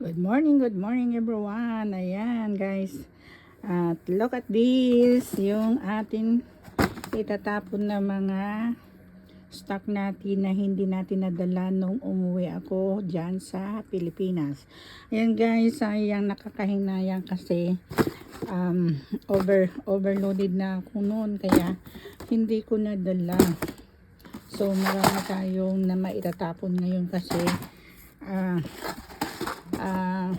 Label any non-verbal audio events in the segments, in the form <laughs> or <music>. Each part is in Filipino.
Good morning, good morning everyone. Ayan guys. At look at this. Yung atin itatapon na mga stock natin na hindi natin nadala nung umuwi ako dyan sa Pilipinas. Ayan guys, sayang nakakahinayang kasi um, over, overloaded na ako noon kaya hindi ko nadala. So marami tayong na maitatapon ngayon kasi ah ah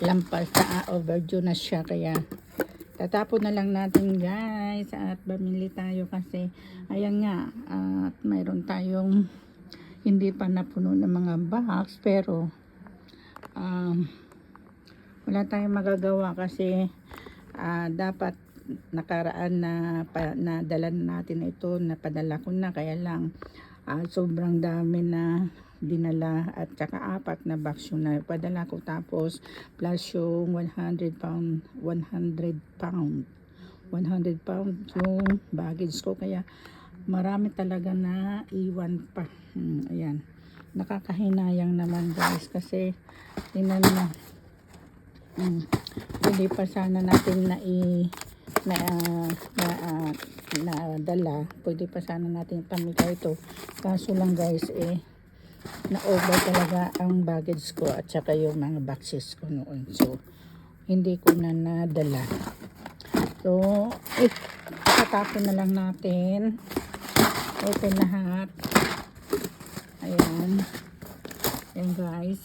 lampas na ah, overdue na siya kaya tatapon na lang natin guys at bumili tayo kasi ayan nga at mayroon tayong hindi pa napuno ng mga box pero um, wala tayong magagawa kasi ah, dapat nakaraan na pa, na dala natin ito napadala ko na kaya lang ah, sobrang dami na dinala at saka apat na box yung napadala ko. Tapos plus yung 100 pound 100 pound 100 pound yung baggage ko. Kaya marami talaga na iwan pa. Hmm, ayan. Nakakahinayang naman guys kasi tingnan mo hmm, hindi pa sana natin na i na, na, ah, na dala pwede pa sana natin pamigay ito. Kaso lang guys eh na over talaga ang baggage ko at saka yung mga boxes ko noon. So hindi ko na nadala. So eh tatapon na lang natin. Open lahat. Ayan. Ayan guys.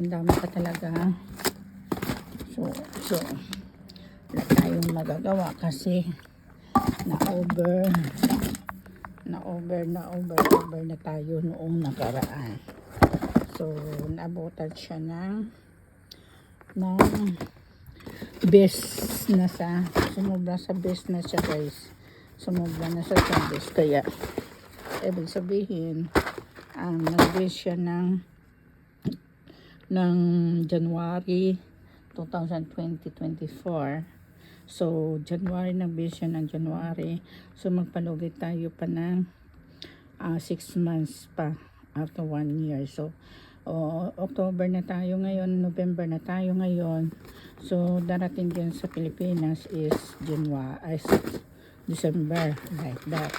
Ang dami pa talaga. So so wala tayong magagawa kasi na over na over na over over na tayo noong nakaraan. So naabutan siya ng ng best na sa sumobra sa best na siya guys. Sumobra na sa best. Kaya ibig sabihin um, nag-base siya ng ng January 2024 So, January base siya ng January. So, magpalugit tayo pa ng 6 months pa after 1 year. So, o, October na tayo ngayon, November na tayo ngayon. So, darating din sa Pilipinas is January, is December, like that.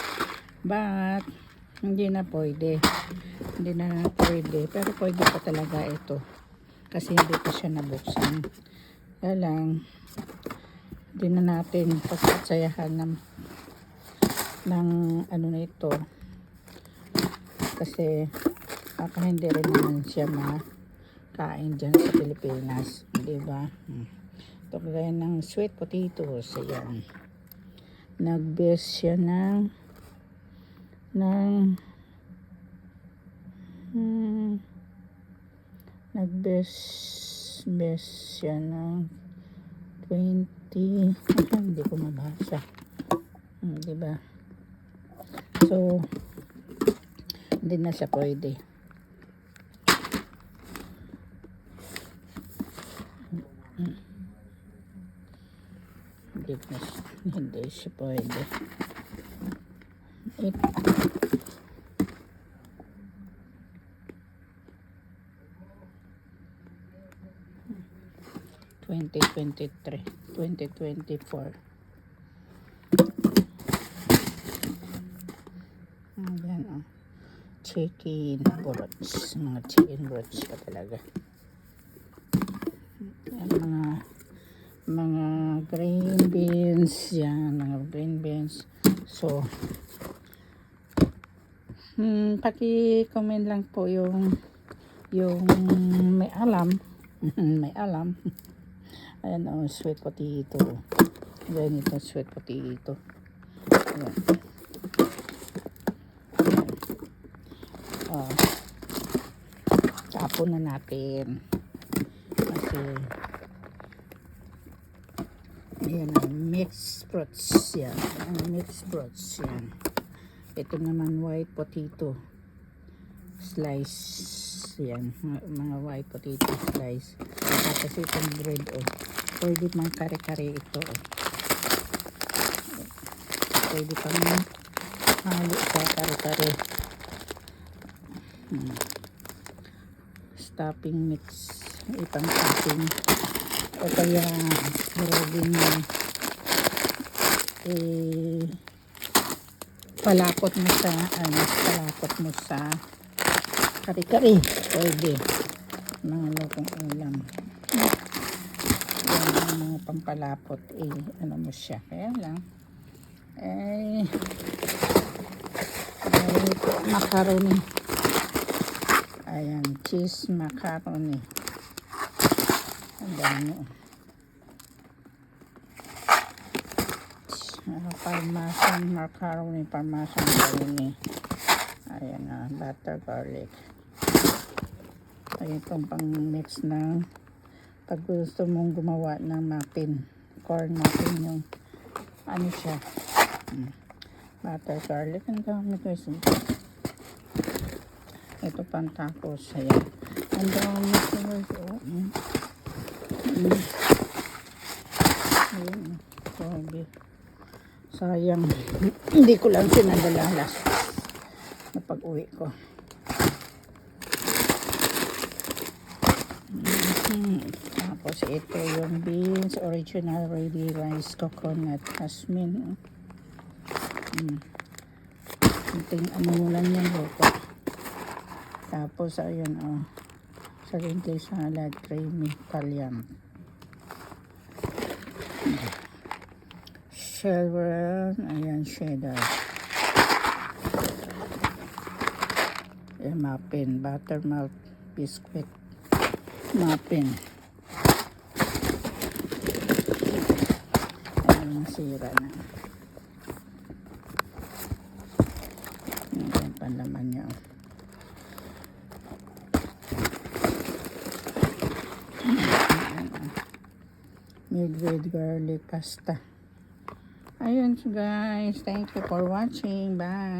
But, hindi na pwede. Hindi na pwede. Pero pwede pa talaga ito. Kasi hindi pa siya nabuksan. Kaya lang, hindi na natin pagkatsayahan ng ng ano na ito. Kasi baka hindi rin naman siya makain dyan sa Pilipinas. Di ba? Hmm. ito kagaya ng sweet potatoes. Ayan. Nag-best siya ng ng hmm, nag-best best siya ng 20 hindi ko mabasa. Hmm, di ba? So hindi na siya pwede. Hmm. hindi na <laughs> hindi siya pwede. It, Twenty twenty three, twenty twenty four. Ayan o. Chicken broths. Mga chicken broths pa talaga. Ayan, mga mga green beans. Yan, mga green beans. So, hmm, paki-comment lang po yung yung may alam. <laughs> may alam. Ayan o, sweet potato. Ayan ito, sweet potato. Ayan. Oh. Tapon na natin. Kasi ayan ang mixed fruits yan. Ang mixed fruits yan. Ito naman white potato. Slice yan. Mga, mga white potato slice. Tapos itong bread oh. Pwede mang kare-kare ito. Pwede pang halo sa kare-kare. Hmm. topping mix. Ipang topping. O kaya mo eh palapot mo sa ano, palapot mo sa kari-kari. Pwede. Mga lutong ulam. Yan ang mga pampalapot eh, ano mo siya. Kaya lang, eh, ay, macaroni. Ayan, cheese macaroni. Ang dami. Uh, parmesan macaroni, parmesan macaroni. Ayan na, butter garlic. Ay, itong pang mix ng pag gusto mong gumawa ng muffin. Corn muffin yung ano siya. Mm. Butter garlic. Ang dami. Ito pang tacos. Ayan. Ang dami ko. Oh. Mm. Mm. Ayan. Grabe. Sayang. <clears throat> Hindi ko lang sinadala last na pag-uwi ko. Mhm. Tapos ito yung beans, original ready rice, coconut, jasmine. Mm. Ito yung ano mo lang luto. Tapos ayun oh. Sarili salad, creamy, Italian. Chevron, ayan, cheddar. Eh, muffin, buttermilk biscuit muffin. Ayan, nasira na. Ayan panlaman niya. Ayan, ah. Made with garlic pasta. Ayun guys, thank you for watching. Bye.